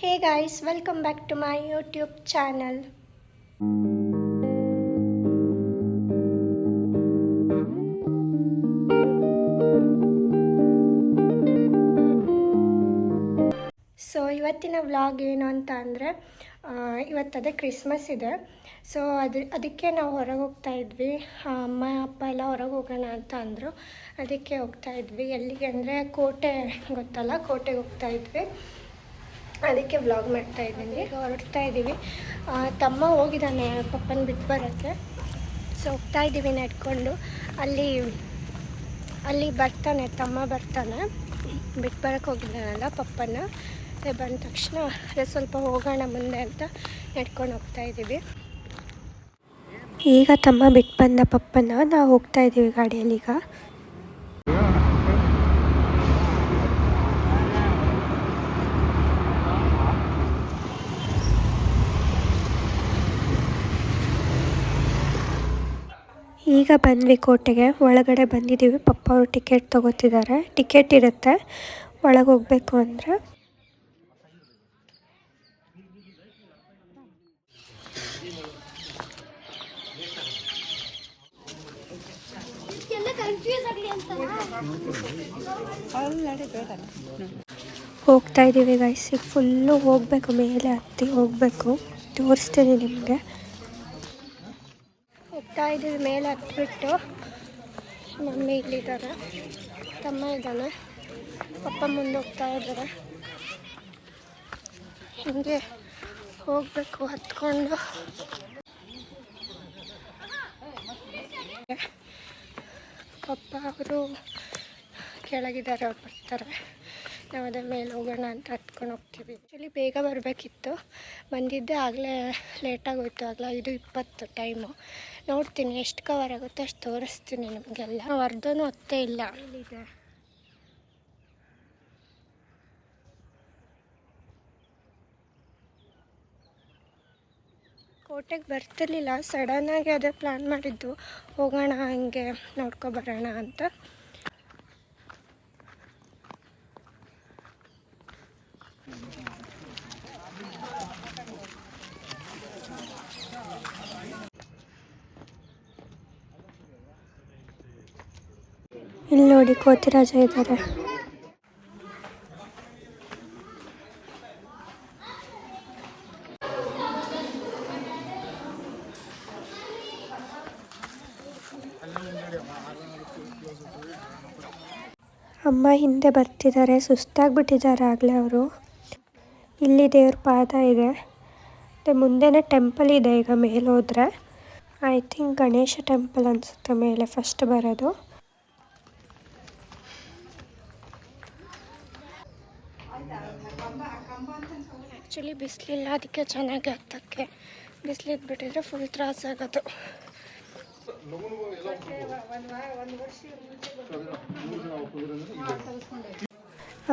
Hey guys welcome back to my YouTube channel so ಇವತ್ತಿನ vlog ಏನು ಅಂತ ಅಂದರೆ ಇವತ್ತು ಅದೇ ಕ್ರಿಸ್ಮಸ್ ಇದೆ. ಸೊ ಅದು, ಅದಕ್ಕೆ ನಾವು ಹೊರಗೆ ಹೋಗ್ತಾ ಇದ್ವಿ. ಅಮ್ಮ, ಅಪ್ಪ ಎಲ್ಲ ಹೊರಗೆ ಹೋಗೋಣ ಅಂತ ಅಂದರು. ಅದಕ್ಕೆ ಹೋಗ್ತಾ ಇದ್ವಿ. ಎಲ್ಲಿಗೆ ಅಂದರೆ ಕೋಟೆ, ಗೊತ್ತಲ್ಲ? ಕೋಟೆಗೆ ಹೋಗ್ತಾ ಇದ್ವಿ. ಅದಕ್ಕೆ ವ್ಲಾಗ್ ಮಾಡ್ತಾ ಇದ್ದೀನಿ. ಹೊರಡ್ತಾ ಇದ್ದೀವಿ. ತಮ್ಮ ಹೋಗಿದ್ದಾನೆ, ಪಪ್ಪನ ಬಿಟ್ಟು ಬರೋಕ್ಕೆ. ಸೊ ಹೋಗ್ತಾ ಇದ್ದೀವಿ ನಡ್ಕೊಂಡು. ಅಲ್ಲಿ ಅಲ್ಲಿ ಬರ್ತಾನೆ, ತಮ್ಮ ಬರ್ತಾನೆ. ಬಿಟ್ಟು ಬರೋಕ್ಕೆ ಹೋಗಿದ್ದಾನಲ್ಲ ಪಪ್ಪನ ಬಂದ ತಕ್ಷಣ, ಅದೇ ಸ್ವಲ್ಪ ಹೋಗೋಣ ಮುಂದೆ ಅಂತ ನಡ್ಕೊಂಡು ಹೋಗ್ತಾ ಇದ್ದೀವಿ. ಈಗ ತಮ್ಮ ಬಿಟ್ಟು ಬಂದ ಪಪ್ಪನ ನಾವು ಹೋಗ್ತಾ ಇದ್ದೀವಿ ಗಾಡಿಯಲ್ಲಿ ಈಗ ಈಗ ಬಂದ್ವಿ ಕೋಟೆಗೆ, ಒಳಗಡೆ ಬಂದಿದ್ದೀವಿ ಪಪ್ಪ ಅವರು ಟಿಕೆಟ್ ತಗೋತಿದ್ದಾರೆ. ಟಿಕೆಟ್ ಇರುತ್ತೆ. ಒಳಗೆ ಹೋಗ್ಬೇಕು ಅಂದರೆ. ಹೋಗ್ತಾ ಇದ್ದೀವಿ ಗೈಸಿಗೆ ಫುಲ್ಲು ಹೋಗಬೇಕು, ಮೇಲೆ ಹತ್ತಿ ಹೋಗಬೇಕು. ತೋರಿಸ್ತೀನಿ ನಿಮಗೆ. ಇದ್ದೀವಿ ಮೇಲೆ ಹತ್ಬಿಟ್ಟು ಮಮ್ಮಿ ಇಲ್ಲಿದ್ದಾರೆ. ತಮ್ಮ ಇದ್ದಾನೆ. ಪಪ್ಪ ಮುಂದೆ ಹೋಗ್ತಾ ಇದ್ದಾರೆ. ಹಿಂಗೆ ಹೋಗಬೇಕು, ಹತ್ಕೊಂಡು. ಪಪ್ಪ ಅವರು ಕೆಳಗಿದ್ದಾರೆ, ಅವ್ರು ಬರ್ತಾರೆ. ನಾವು ಅದ್ರ ಮೇಲೆ ಹೋಗೋಣ ಅಂತ ಹತ್ಕೊಂಡು ಹೋಗ್ತೀವಿ. ಆ್ಯಕ್ಚುಲಿ ಬೇಗ ಬರಬೇಕಿತ್ತು. ಬಂದಿದ್ದೆ ಆಗಲೇ ಲೇಟಾಗೋಯ್ತು ಆಗಲೇ ಐದು ಇಪ್ಪತ್ತು ಟೈಮು ನೋಡ್ತೀನಿ ಎಷ್ಟು ಕವರ್ ಆಗುತ್ತೆ ಅಷ್ಟು ತೋರಿಸ್ತೀನಿ ನಿಮಗೆಲ್ಲ. ಅರ್ಧನೂ ಹೊತ್ತೇ ಇಲ್ಲ. ಇಲ್ಲಿದೆ. ಕೋಟೆಗೆ ಬರ್ತಿರ್ಲಿಲ್ಲ. ಸಡನ್ನಾಗಿ ಅದೇ ಪ್ಲ್ಯಾನ್ ಮಾಡಿದ್ದು. ಹೋಗೋಣ ಹಂಗೆ ನೋಡ್ಕೊಬರೋಣ ಅಂತ. ಇಲ್ಲಿ ನೋಡಿ ಕೋತಿರಾಜ ಇದ್ದಾರೆ. ಅಮ್ಮ ಹಿಂದೆ ಬರ್ತಿದ್ದಾರೆ, ಸುಸ್ತಾಗ್ಬಿಟ್ಟಿದ್ದಾರೆ ಆಗಲೇ ಅವರು. ಇಲ್ಲಿ ದೇವ್ರ ಪಾದ ಇದೆ. ಮತ್ತು ಮುಂದೆನೇ ಟೆಂಪಲ್ ಇದೆ ಈಗ ಮೇಲೆ ಹೋದರೆ. ಐ ಥಿಂಕ್ ಗಣೇಶ ಟೆಂಪಲ್ ಅನಿಸುತ್ತೆ ಮೇಲೆ ಫಸ್ಟ್ ಬರೋದು. ಆ್ಯಕ್ಚುಲಿ ಬಿಸಿಲಿಲ್ಲ, ಅದಕ್ಕೆ ಚೆನ್ನಾಗಿ ಹತ್ತಕ್ಕೆ ಬಿಸಿಲಿದ್ದು ಬಿಟ್ಟಿದ್ರೆ ಫುಲ್ ತ್ರಾಸಾಗೋದು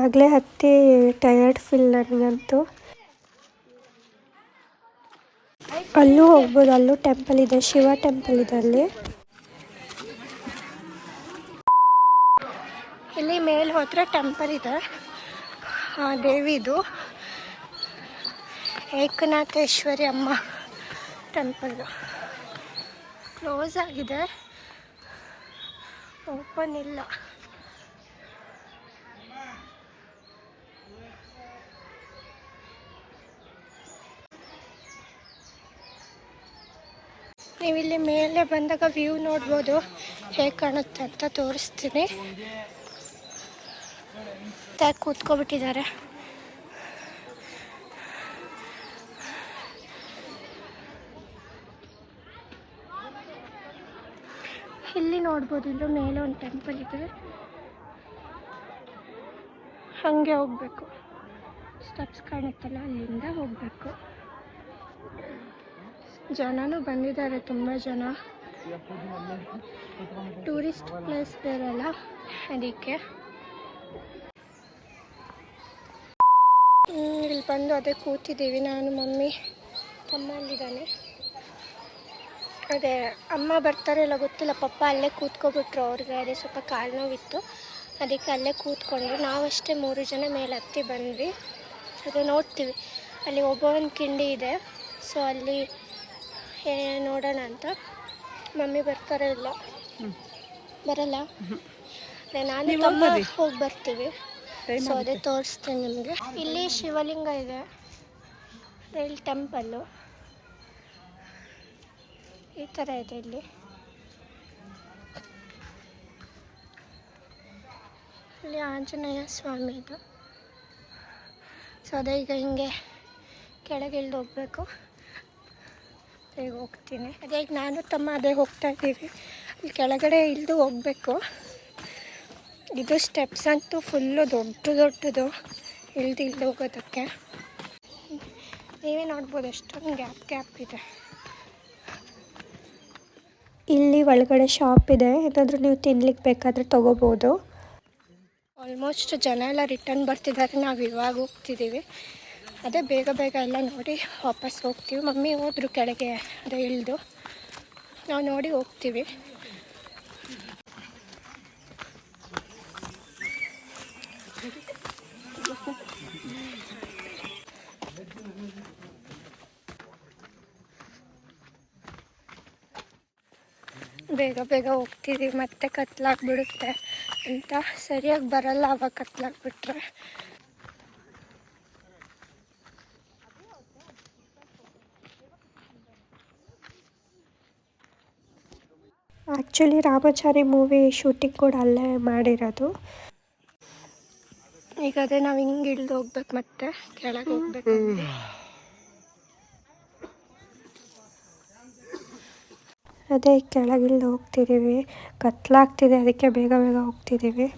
ಆಗಲೇ ಹತ್ತಿ ಟಯರ್ಡ್ ಫೀಲ್ ನನಗಂತೂ. ಅಲ್ಲೂ ಹೋಗ್ಬೋದು, ಅಲ್ಲೂ ಟೆಂಪಲ್ ಇದೆ, ಶಿವ ಟೆಂಪಲ್ ಇದೆ ಅಲ್ಲಿ. ಇಲ್ಲಿ ಮೇಲೆ ಹೋದ್ರೆ ಟೆಂಪಲ್ ಇದೆ ದೇವಿದು. ಏಕನಾಥೇಶ್ವರಿ ಅಮ್ಮ ಟೆಂಪಲ್ ಕ್ಲೋಸ್ ಆಗಿದೆ. ಓಪನ್ ಇಲ್ಲ. ನೀವಿಲ್ಲಿ ಮೇಲೆ ಬಂದಾಗ ವ್ಯೂ ನೋಡ್ಬೋದು. ಹೇಗೆ ಕಾಣುತ್ತೆ ಅಂತ ತೋರಿಸ್ತೀನಿ. ಕೂತ್ಕೊಬಿಟ್ಟಿದ್ದಾರೆ. ನೋಡ್ಬೋದು, ಇಲ್ಲೂ ಮೇಲೆ ಒಂದು ಟೆಂಪಲ್ ಇದೆ. ಹಾಗೆ ಹೋಗ್ಬೇಕು. ಸ್ಟೆಪ್ಸ್ ಕಾಣುತ್ತಲ್ಲ, ಅಲ್ಲಿಂದ ಹೋಗಬೇಕು. ಜನನೂ ಬಂದಿದ್ದಾರೆ, ತುಂಬ ಜನ. ಟೂರಿಸ್ಟ್ ಪ್ಲೇಸ್ ಬೇರೆಲ್ಲ ಅದಕ್ಕೆ. ಇಲ್ಲಿ ಬಂದು ಅದೇ ಕೂತಿದ್ದೀವಿ, ನಾನು, ಮಮ್ಮಿ, ತಮ್ಮ ಅಲ್ಲಿದ್ದಾನೆ. ಅದೇ ಅಮ್ಮ ಬರ್ತಾರೆ ಇಲ್ಲ ಗೊತ್ತಿಲ್ಲ ಪಪ್ಪ ಅಲ್ಲೇ ಕೂತ್ಕೊಬಿಟ್ರು ಅವ್ರಿಗೆ ಅದೇ ಸ್ವಲ್ಪ ಕಾಲು ನೋವಿತ್ತು. ಅದಕ್ಕೆ ಅಲ್ಲೇ ಕೂತ್ಕೊಂಡ್ರು. ನಾವಷ್ಟೇ ಮೂರು ಜನ ಮೇಲೆ ಹತ್ತಿ ಬಂದ್ವಿ. ಅದು ನೋಡ್ತೀವಿ. ಅಲ್ಲಿ ಒಬ್ಬವನ ಕಿಂಡಿ ಇದೆ. ಸೊ ಅಲ್ಲಿ ಏ ನೋಡೋಣ ಅಂತ. ಮಮ್ಮಿ ಬರ್ತಾರೋ ಇಲ್ಲ? ಬರಲ್ಲ? ಅದೇ ನಾನು ತಮ್ಮ ಹೋಗಿ ಬರ್ತೀವಿ. ಸೊ ಅದೇ ತೋರಿಸ್ತೇನೆ ನಿಮಗೆ. ಇಲ್ಲಿ ಶಿವಲಿಂಗ ಇದೆ. ಇಲ್ಲಿ ಟೆಂಪಲ್ಲು ಈ ಥರ ಇದೆ ಇಲ್ಲಿ. ಇಲ್ಲಿ ಆಂಜನೇಯ ಸ್ವಾಮಿ ಇದು. ಸೊ, ಅದೇ ಈಗ ಹಿಂಗೆ ಕೆಳಗೆ ಇಳ್ದು ಹೋಗ್ಬೇಕು. ಈಗ ಹೋಗ್ತೀನಿ. ಅದೇ ಈಗ ನಾನು ತಮ್ಮ ಅದೇ ಹೋಗ್ತಾ ಇದ್ದೀವಿ. ಇಲ್ಲಿ ಕೆಳಗಡೆ ಇಳಿದು ಹೋಗಬೇಕು. ಇದು ಸ್ಟೆಪ್ಸ್ ಅಂತೂ ಫುಲ್ಲು ದೊಡ್ಡ ದೊಡ್ಡದು ಇಳ್ದು ಇಳ್ದು ಹೋಗೋದಕ್ಕೆ. ನೀವೇ ನೋಡ್ಬೋದು ಎಷ್ಟೊಂದು ಗ್ಯಾಪ್ ಗ್ಯಾಪ್ ಇದೆ. ಇಲ್ಲಿ ಒಳಗಡೆ ಶಾಪ್ ಇದೆ. ಏನಾದರೂ ನೀವು ತಿನ್ಲಿಕ್ಕೆ ಬೇಕಾದರೆ ತೊಗೋಬೋದು. ಆಲ್ಮೋಸ್ಟ್ ಜನ ಎಲ್ಲ ರಿಟರ್ನ್ ಬರ್ತಿದ್ದಾರೆ. ನಾವು ಇವಾಗ ಹೋಗ್ತಿದ್ದೀವಿ ಅದೇ ಬೇಗ ಬೇಗ ಎಲ್ಲ ನೋಡಿ ವಾಪಸ್ ಹೋಗ್ತೀವಿ. ಮಮ್ಮಿ ಹೋದರು ಕೆಳಗೆ, ಅದೇ ಇಳಿದು. ನಾವು ನೋಡಿ ಹೋಗ್ತೀವಿ. ಬೇಗ ಬೇಗ ಹೋಗ್ತಿದ್ದೀವಿ ಮತ್ತೆ ಕತ್ಲಾಗ್ಬಿಡುತ್ತೆ ಅಂತ ಸರಿಯಾಗಿ ಬರಲ್ಲ ಅವಾಗ ಕತ್ಲಾಗ್ಬಿಟ್ರೆ. ಆ್ಯಕ್ಚುಲಿ ರಾಮಾಚಾರಿ ಮೂವಿ ಶೂಟಿಂಗ್ ಕೂಡ ಅಲ್ಲೇ ಮಾಡಿರೋದು. ಈಗ ಅದೇ ನಾವು ಹಿಂಗೆ ಇಳಿದು ಹೋಗ್ಬೇಕು ಮತ್ತೆ ಕೆಳಗೆ ಹೋಗ್ಬೇಕು ಅದೇ ಕೆಳಗಿಳಿದು ಹೋಗ್ತಿದ್ದೀವಿ. ಕತ್ಲಾಗ್ತಿದೆ, ಅದಕ್ಕೆ ಬೇಗ ಬೇಗ ಹೋಗ್ತಿದ್ದೀವಿ.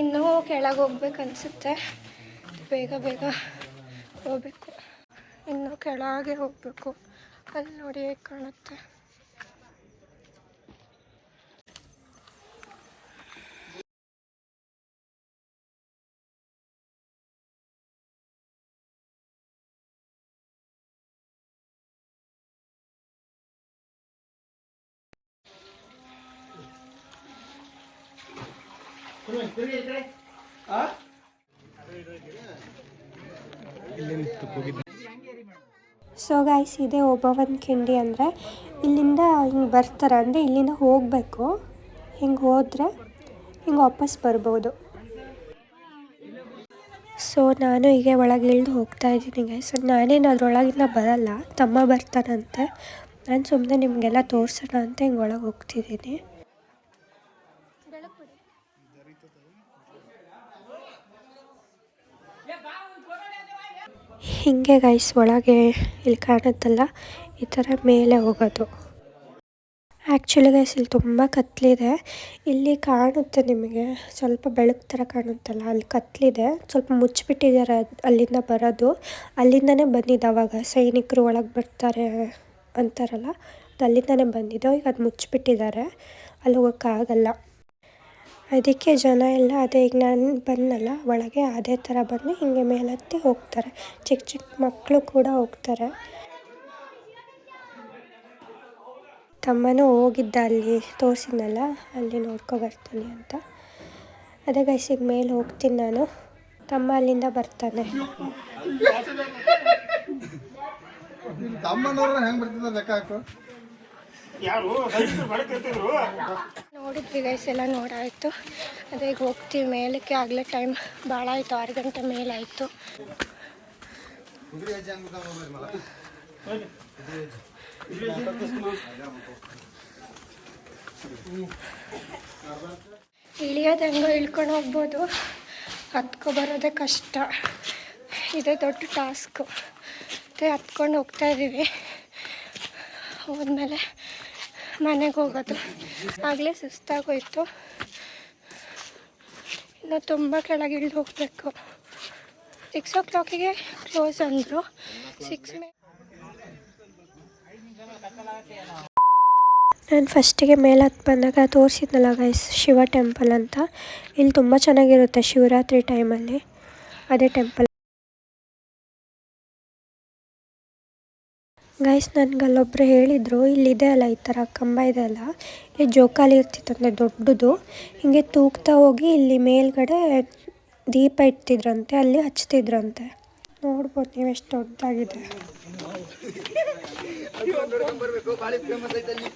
ಇನ್ನೂ ಕೆಳಗೆ ಹೋಗ್ಬೇಕು ಅನಿಸುತ್ತೆ. ಬೇಗ ಬೇಗ ಹೋಗ್ಬೇಕು. ಇನ್ನೂ ಕೆಳಗೆ ಹೋಗಬೇಕು. ಅಲ್ಲಿ ನೋಡಿ ಹೇಗೆ ಕಾಣುತ್ತೆ. ಸೊ ಗಾಯ್ಸ್ ಇದೆ ಒಬ್ಬವನ್ ಕಿಂಡಿ ಅಂದರೆ ಇಲ್ಲಿಂದ ಹಿಂಗೆ ಬರ್ತಾರೆ ಅಂದರೆ ಇಲ್ಲಿಂದ ಹೋಗಬೇಕು. ಹಿಂಗೆ ಹೋದರೆ ಹಿಂಗೆ ವಾಪಸ್ ಬರ್ಬೋದು. ಸೊ ನಾನು ಹೀಗೆ ಒಳಗೆ ಇಳಿದು ಹೋಗ್ತಾ ಇದ್ದೀನಿ ಗೈಸ್ ನಾನೇನು ಅದ್ರೊಳಗಿಂದ ಬರಲ್ಲ, ತಮ್ಮ ಬರ್ತಾನಂತೆ. ನಾನು ಸುಮ್ಮನೆ ನಿಮಗೆಲ್ಲ ತೋರಿಸೋಣ ಅಂತ ಹಿಂಗೆ ಒಳಗೆ ಹೋಗ್ತಿದ್ದೀನಿ. ಹೀಗೆ ಗೈಸ್ ಒಳಗೆ ಇಲ್ಲಿ ಕಾಣುತ್ತಲ್ಲ, ಈ ಥರ ಮೇಲೆ ಹೋಗೋದು. ಆ್ಯಕ್ಚುಲಿ ಗೈಸ್ ಇಲ್ಲಿ ತುಂಬ ಕತ್ಲಿದೆ. ಇಲ್ಲಿ ಕಾಣುತ್ತೆ ನಿಮಗೆ, ಸ್ವಲ್ಪ ಬೆಳಕು ಥರ ಕಾಣುತ್ತಲ್ಲ, ಅಲ್ಲಿ ಕತ್ಲಿದೆ. ಸ್ವಲ್ಪ ಮುಚ್ಚಿಬಿಟ್ಟಿದ್ದಾರೆ ಅಲ್ಲಿಂದ ಬರೋದು. ಅಲ್ಲಿಂದನೇ ಬಂದಿದ್ದು ಅವಾಗ, ಸೈನಿಕರು ಒಳಗೆ ಬರ್ತಾರೆ ಅಂತಾರಲ್ಲ, ಅದು ಅಲ್ಲಿಂದನೇ ಬಂದಿದ್ದು ಈಗ ಅದು ಮುಚ್ಚಿಬಿಟ್ಟಿದ್ದಾರೆ. ಅಲ್ಲಿ ಹೋಗೋಕ್ಕಾಗಲ್ಲ. ಅದಕ್ಕೆ ಜನ ಎಲ್ಲ ಅದೇ ಈಗ ನಾನು ಬಂದಲ್ಲ, ಒಳಗೆ ಅದೇ ಥರ ಬಂದು ಹಿಂಗೆ ಮೇಲತ್ತಿ ಹೋಗ್ತಾರೆ. ಚಿಕ್ಕ ಚಿಕ್ಕ ಮಕ್ಕಳು ಕೂಡ ಹೋಗ್ತಾರೆ. ತಮ್ಮನೂ ಹೋಗಿದ್ದ ಅಲ್ಲಿ, ತೋರಿಸಿದ್ನಲ್ಲ, ಅಲ್ಲಿ ನೋಡ್ಕೊ ಬರ್ತೀನಿ ಅಂತ. ಅದೇ ಗೈಸಿಗೆ ಮೇಲೆ ಹೋಗ್ತೀನಿ ನಾನು. ತಮ್ಮ ಅಲ್ಲಿಂದ ಬರ್ತಾನೆ. ತಮ್ಮನವ್ರ ಹೆಂಗೆ ಬರ್ತಿದ್ದಾರೆ ಲೆಕ್ಕ ಹಾಕು. ನೋಡಿದ್ವಿ ಗೈಸ್ ಎಲ್ಲ ನೋಡಾಯಿತು. ಅದೇ ಈಗ ಹೋಗ್ತೀವಿ ಮೇಲಕ್ಕೆ. ಆಗಲೇ ಟೈಮ್ ಭಾಳ ಆಯಿತು, ಆರು ಗಂಟೆ ಮೇಲಾಯಿತು. ಇಳಿಯೋದು ಹೆಂಗೋ ಇಳ್ಕೊಂಡು ಹೋಗ್ಬೋದು. ಹತ್ಕೊ ಬರೋದೇ ಕಷ್ಟ. ಇದೇ ದೊಡ್ಡ ಟಾಸ್ಕು ಮತ್ತು ಹತ್ಕೊಂಡು ಹೋಗ್ತಾ ಇದ್ದೀವಿ. ಹೋದ್ಮೇಲೆ ಮನೆಗೆ ಹೋಗೋದು. ಆಗಲೇ ಸುಸ್ತಾಗೋಯ್ತು. ಇನ್ನು ತುಂಬ ಕೆಳಗೆ ಇಳಿದು ಹೋಗಬೇಕು. ಸಿಕ್ಸ್ ಓ ಕ್ಲಾಕಿಗೆ ಕ್ಲೋಸ್ ಅಂದರು. ಸಿಕ್ಸ್ ಮೇ ನಾನು ಫಸ್ಟಿಗೆ ಮೇಲೆ ಹತ್ತು ಬಂದಾಗ ತೋರಿಸಿದ್ನಲ್ಲ ಗೈಸ್ ಶಿವ ಟೆಂಪಲ್ ಅಂತ. ಇಲ್ಲಿ ತುಂಬ ಚೆನ್ನಾಗಿರುತ್ತೆ ಶಿವರಾತ್ರಿ ಟೈಮಲ್ಲಿ ಅದೇ ಟೆಂಪಲ್ ಗೈಸ್ ನನಗೆ ಅಲ್ಲೊಬ್ರು ಹೇಳಿದರು, ಇಲ್ಲಿದೆ ಅಲ್ಲ ಈ ಥರ ಕಂಬ ಇದೆ ಅಲ್ಲ, ಇಲ್ಲಿ ಜೋಕಾಲಿ ಇರ್ತಿತ್ತಂತೆ ದೊಡ್ಡದು. ಹಿಂಗೆ ತೂಗ್ತಾ ಹೋಗಿ ಇಲ್ಲಿ ಮೇಲ್ಗಡೆ ದೀಪ ಇಡ್ತಿದ್ರಂತೆ ಅಲ್ಲಿ ಹಚ್ತಿದ್ರಂತೆ. ನೋಡ್ಬೋದು ನೀವು ಎಷ್ಟು ದೊಡ್ಡದಾಗಿದೆ ಬರಬೇಕು ಭಾಳ ಫೇಮಸ್ ಐತೆ ಅಲ್ಲಿ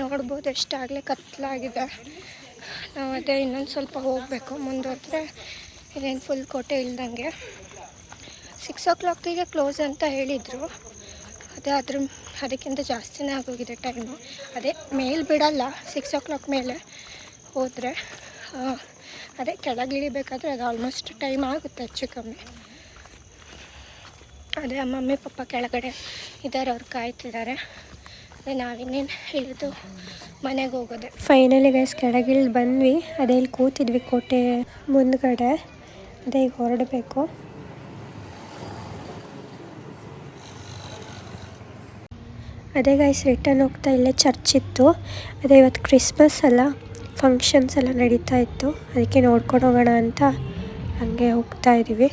ನೋಡ್ಬೋದು ಎಷ್ಟಾಗಲೇ ಕತ್ಲಾಗಿದೆ. ನಾವು ಅದೇ ಇನ್ನೊಂದು ಸ್ವಲ್ಪ ಹೋಗಬೇಕು. ಮುಂದೋದ್ರೆ ಇಲ್ಲೇನು ಫುಲ್ ಕೋಟೆ ಇಲ್ದಂಗೆ. ಸಿಕ್ಸ್ ಓ ಕ್ಲಾಕಿಗೆ ಕ್ಲೋಸ್ ಅಂತ ಹೇಳಿದರು. ಅದೇ ಅದ್ರ ಅದಕ್ಕಿಂತ ಜಾಸ್ತಿನೇ ಆಗೋಗಿದೆ ಟೈಮು ಅದೇ ಮೇಲೆ ಬಿಡಲ್ಲ ಸಿಕ್ಸ್ ಓ ಕ್ಲಾಕ್ ಮೇಲೆ ಹೋದರೆ. ಅದೇ ಕೆಳಗೆ ಇಳಿಬೇಕಾದ್ರೆ ಅದು ಆಲ್ಮೋಸ್ಟ್ ಟೈಮ್ ಆಗುತ್ತೆ ಹೆಚ್ಚು ಕಮ್ಮಿ. ಅದೇ ಮಮ್ಮಿ ಪಪ್ಪ ಕೆಳಗಡೆ ಇದ್ದಾರೆ, ಅವ್ರು ಕಾಯ್ತಿದ್ದಾರೆ. ನಾವಿನ್ನೇನು ಇಳಿದು ಮನೆಗೆ ಹೋಗೋದೆ. ಫೈನಲಿ ಗೈಸ್ ಕೆಳಗಿಳಿ ಬಂದ್ವಿ. ಅದೇ ಇಲ್ಲಿ ಕೂತಿದ್ವಿ ಕೋಟೆ ಮುಂದ್ಗಡೆ. ಅದೇ ಈಗ ಹೊರಡಬೇಕು. ಅದೇ ಗೈಸ್ ರಿಟರ್ನ್ ಹೋಗ್ತಾ ಇಲ್ಲೇ ಚರ್ಚ್ ಇತ್ತು. ಅದೇ ಇವತ್ತು ಕ್ರಿಸ್ಮಸ್ ಎಲ್ಲ ಫಂಕ್ಷನ್ಸ್ ಎಲ್ಲ ನಡೀತಾ ಇತ್ತು. ಅದಕ್ಕೆ ನೋಡ್ಕೊಂಡು ಹೋಗೋಣ ಅಂತ ಹಂಗೆ ಹೋಗ್ತಾ ಇದ್ದೀವಿ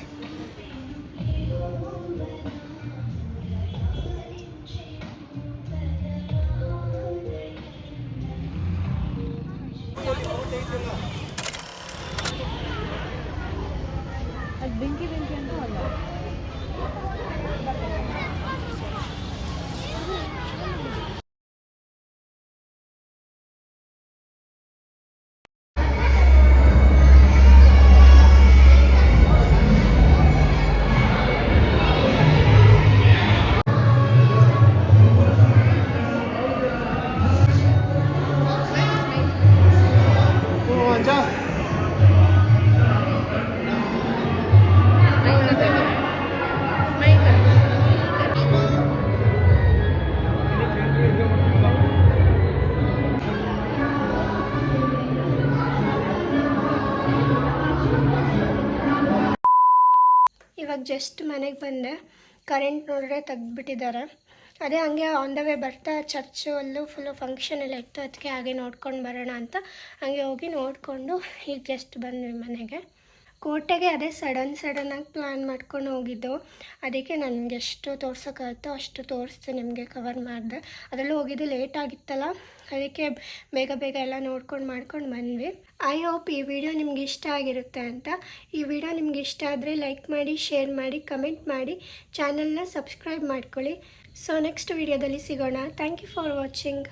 ಜಸ್ಟ್ ಮನೆಗೆ ಬಂದೆ. ಕರೆಂಟ್ ನೋಡಿದ್ರೆ ತೆಗ್ದುಬಿಟ್ಟಿದ್ದಾರೆ. ಅದೇ ಹಂಗೆ ಆನ್ ದ ವೇ ಬರ್ತಾ ಚರ್ಚು ಅಲ್ಲೂ ಫುಲ್ಲು ಫಂಕ್ಷನ್ ಎಲ್ಲ ಇತ್ತು. ಅದಕ್ಕೆ ಹಾಗೆ ನೋಡ್ಕೊಂಡು ಬರೋಣ ಅಂತ ಹಂಗೆ ಹೋಗಿ ನೋಡಿಕೊಂಡು ಈಗ ಜಸ್ಟ್ ಬಂದ್ವಿ ಮನೆಗೆ. ಕೋಟೆಗೆ ಅದೇ ಸಡನ್ ಸಡನ್ನಾಗಿ ಪ್ಲ್ಯಾನ್ ಮಾಡ್ಕೊಂಡು ಹೋಗಿದ್ದು. ಅದಕ್ಕೆ ನನಗೆ ಎಷ್ಟು ತೋರ್ಸೋಕ್ಕಾಗುತ್ತೋ ಅಷ್ಟು ತೋರಿಸ್ತು ನಿಮಗೆ ಕವರ್ ಮಾಡಿದೆ. ಅದರಲ್ಲೂ ಹೋಗಿದ್ದು ಲೇಟ್ ಆಗಿತ್ತಲ್ಲ, ಅದಕ್ಕೆ ಬೇಗ ಬೇಗ ಎಲ್ಲ ನೋಡ್ಕೊಂಡು ಮಾಡ್ಕೊಂಡು ಬಂದ್ವಿ. ಐ ಹೋಪ್ ಈ ವಿಡಿಯೋ ನಿಮ್ಗೆ ಇಷ್ಟ ಆಗಿರುತ್ತೆ ಅಂತ. ಈ ವಿಡಿಯೋ ನಿಮ್ಗೆ ಇಷ್ಟ ಆದರೆ ಲೈಕ್ ಮಾಡಿ ಶೇರ್ ಮಾಡಿ ಕಮೆಂಟ್ ಮಾಡಿ. ಚಾನಲ್ನ ಸಬ್ಸ್ಕ್ರೈಬ್ ಮಾಡ್ಕೊಳ್ಳಿ. ಸೊ ನೆಕ್ಸ್ಟ್ ವಿಡಿಯೋದಲ್ಲಿ ಸಿಗೋಣ. Thank you for watching